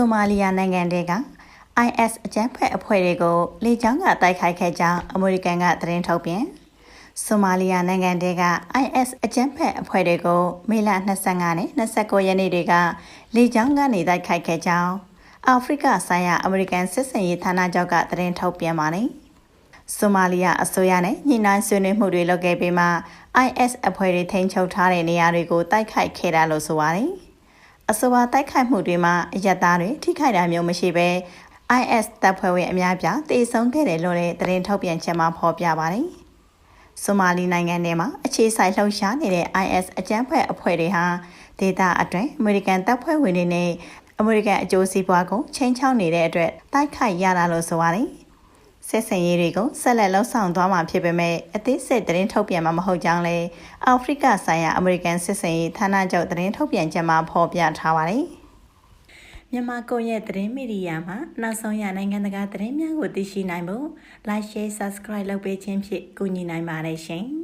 ဆိုမာလီယာနိုင်ငံတဲက IS အကြမ်းဖက်အဖွဲ့တွေကိုလေကြောင်းကတိုက်ခိုက်ခဲ့ကြောင်းအမေရိကန်ကသတင်းထုတ်ပြန်ဆိုမာလီယာနိုင်ငံတဲက IS အကြမ်းဖက်အဖွဲ့တွေကိုမေလ25နဲ့29ရက်နေ့တွေကလေကြောင်းကနေတိုက်ခိုက်ခဲ့ကြောင်းအာဖရိကဆိုင်ရာအမေရိကန်စစ်စင်ရေးဌာနချုပ်ကသတင်းထုတ်ပြန်ပါတယ်ဆိုမာလီယာအစိုးရနဲ့ညှိနှိုင်းဆွေးနွေးမှုတွေလုပ်ခဲ့ပြီးမှ IS အဖွဲ့တွေထိန်းချုပ်ထားတဲ့နေရာတွေကိုတိုက်ခိုက်ခဲ့တာလို့ဆိုပါတယ်။ အဆိုပါတိုက်ခိုက်မှုတွေမှာအရက်သားတွေထိခိုက်တာမျိုးမရှိဘဲ IS တပ်ဖွဲ့ဝင်အများပြားတေဆုံးခဲ့တယ်လို့လည်းသတင်းထုတ်ပြန်ချက်မှာဖော်ပြပါတယ်။ဆိုမာလီနိုင်ငံထဲမှာအခြေစိုက်လှုပ်ရှားနေတဲ့ IS အကြမ်းဖက်အဖွဲ့တွေဟာဒေသအတွင်းအမေရိကန်တပ်ဖွဲ့ဝင်တွေနဲ့အမေရိကန်အကျိုးစီးပွားကိုချိန်ချောက်နေတဲ့အတွက်တိုက်ခိုက်ရတာလို့ဆိုပါတယ်။ ဆက်ဆံရေးတွေကိုဆက်လက်လှုပ်ဆောင်သွားမှာဖြစ်ပေမဲ့အသေးစိတ်သတင်းထုတ်ပြန်မှာမဟုတ်ကြောင်းလည်းအာဖရိကဆိုင်ရာအမေရိကန်စစ်စင်ရေးဌာနချုပ်သတင်းထုတ်ပြန်ချက်မှာဖော်ပြထားပါတယ်။မြန်မာကိုရဲ့သတင်းမီဒီယာမှာနောက်ဆုံးရနိုင်ငံတကာသတင်းများကိုသိရှိနိုင်ဖို့ Like Share Subscribe လုပ်ပေးခြင်းဖြင့်ကူညီနိုင်ပါတယ်ရှင်။